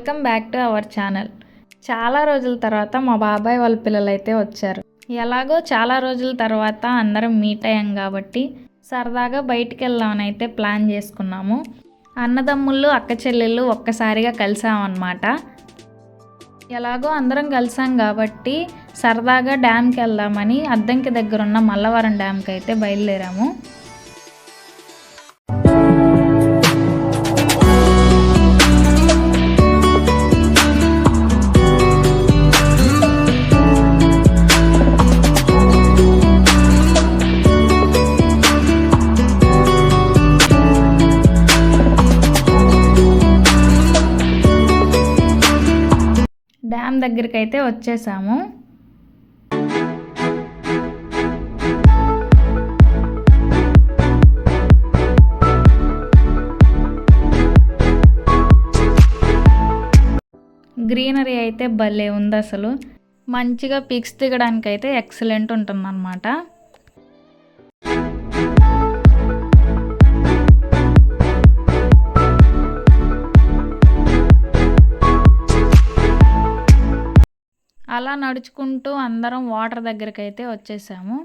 Welcome back to our channel. చాలా రోజుల తర్వాత మా బాబాయ్ వాళ్ళ పిల్లలు అయితే వచ్చారు. ఎలాగో చాలా రోజుల తర్వాత అందరం మీట్ అయ్యాం కాబట్టి సరదాగా బయటికి వెళ్దామని అయితే ప్లాన్ చేసుకున్నాము. అన్నదమ్ముళ్ళు అక్క చెల్లెళ్ళు ఒక్కసారిగా కలిసామన్నమాట. ఎలాగో అందరం కలిసాం కాబట్టి సరదాగా డ్యామ్కి వెళ్దామని అద్దంకి దగ్గర ఉన్న మల్లవరం డ్యామ్కి అయితే బయలుదేరాము. డ్యామ్ దగ్గరికి అయితే వచ్చేసాము. గ్రీనరీ అయితే భలే ఉంది అసలు మంచిగా పిక్స్ దిగడానికి అయితే ఎక్సలెంట్ ఉంటుందన్నమాట. అలా నడుచుకుంటూ అందరం వాటర్ దగ్గరికి అయితే వచ్చేసాము.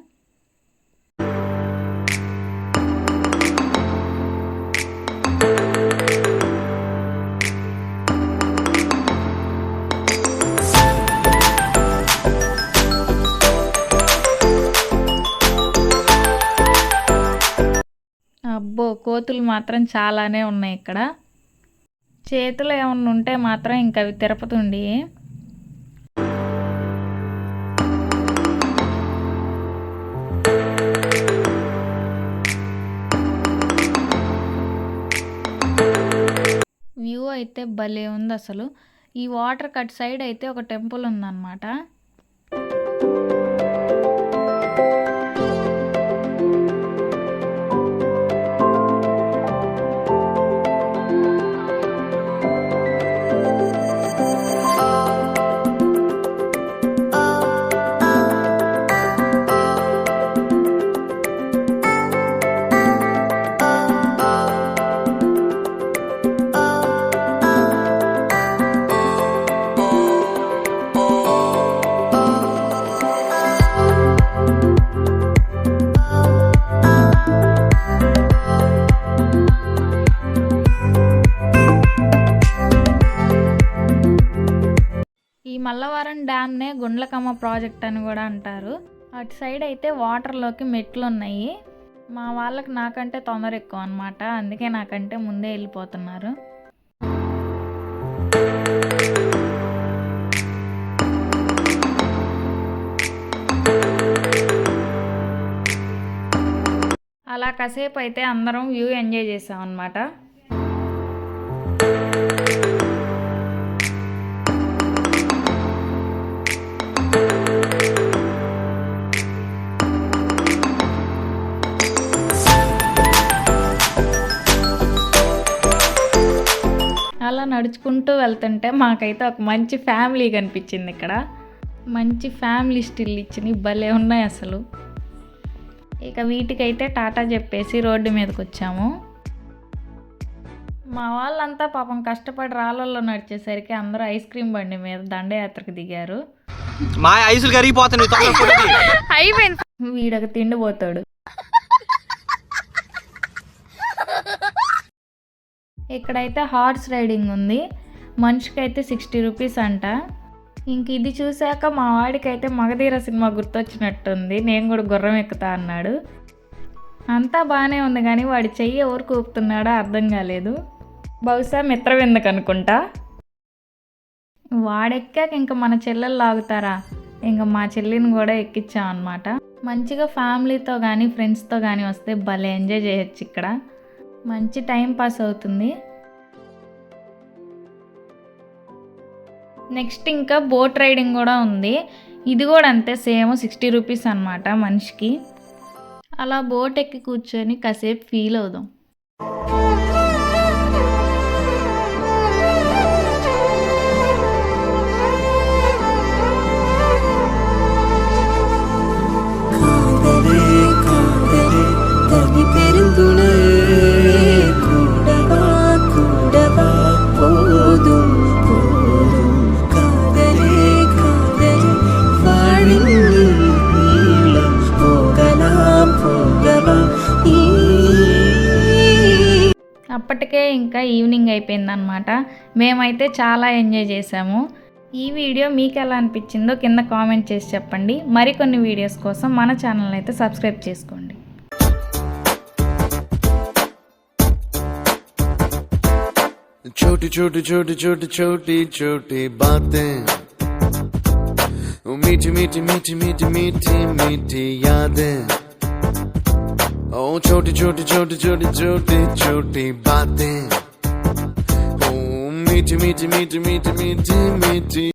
అబ్బో కోతులు మాత్రం చాలానే ఉన్నాయి ఇక్కడ. చేతులు ఏమన్నా ఉంటే మాత్రం ఇంకా అవి తిరుపతి ఉండి అయితే భలే ఉంది అసలు ఈ వాటర్ కట్ సైడ్ అయితే ఒక టెంపుల్ ఉందన్నమాట. గుండ్లకమ్మ ప్రాజెక్ట్ అని కూడా అంటారు. అటు సైడ్ అయితే వాటర్లోకి మెట్లు ఉన్నాయి మా వాళ్ళకి నాకంటే తొందర ఎక్కువ అనమాట అందుకే నాకంటే ముందే వెళ్ళిపోతున్నారు. అలా కాసేపు అయితే అందరం వ్యూ ఎంజాయ్ చేసాం అనమాట నడుచుకుంటూ వెళ్తుంటే మాకైతే ఒక మంచి ఫ్యామిలీ కనిపించింది ఇక్కడ. మంచి ఫ్యామిలీ స్టిల్ ఇచ్చిన భలే ఉన్నాయి అసలు. ఇక వీటికైతే టాటా చెప్పేసి రోడ్డు మీదకి వచ్చాము. మా వాళ్ళంతా పాపం కష్టపడి రాళ్ళల్లో నడిచేసరికి అందరూ ఐస్ క్రీమ్ బండి మీద దండయాత్రకు దిగారు. మా ఐసులు కరిగిపోతున్నాయి తొందరగా కొడుకు. అయిపోయింది. వీడొక తిండిపోతాడు. ఇక్కడైతే హార్స్ రైడింగ్ ఉంది. మనిషికి అయితే సిక్స్టీ రూపీస్ అంట. ఇంక ఇది చూశాక మా వాడికైతే మగధీర సినిమా గుర్తొచ్చినట్టుంది. నేను కూడా గుర్రం ఎక్కుతా అన్నాడు. అంతా బాగానే ఉంది కానీ వాడి చెయ్యి ఎవరు కూపుతున్నాడో అర్థం కాలేదు. బహుశా మిత్రవిందకు అనుకుంటా? వాడెక్కాక ఇంకా మన చెల్లెలు లాగుతారా? ఇంకా మా చెల్లిని కూడా ఎక్కించాం అనమాట మంచిగా ఫ్యామిలీతో కానీ ఫ్రెండ్స్తో కానీ వస్తే భలే ఎంజాయ్ చేయొచ్చు ఇక్కడ. మంచి టైం పాస్ అవుతుంది. నెక్స్ట్ ఇంకా బోట్ రైడింగ్ కూడా ఉంది. ఇది కూడా అంతే సేమ్ సిక్స్టీ రూపీస్ అనమాట మనిషికి. అలా బోట్ ఎక్కి కూర్చొని కాసేపు ఫీల్ అవుదాం. అప్పటికే ఇంకా ఈవినింగ్ అయిపోయిందనమాట మేమైతే చాలా ఎంజాయ్ చేసాము ఈ వీడియో మీకు ఎలా అనిపించిందో కింద కామెంట్ చేసి చెప్పండి మరికొన్ని వీడియోస్ కోసం మన ఛానల్ అయితే సబ్స్క్రైబ్ చేసుకోండి छोटी छोटी छोटी छोटी छोटी छोटी बातें ओ मीठी मीठी मीठी मीठी मीठी मीठी यादें ओ छोटी छोटी छोटी छोटी छोटी छोटी बातें ओ मीठी मीठी मीठी मीठी मीठी मीठी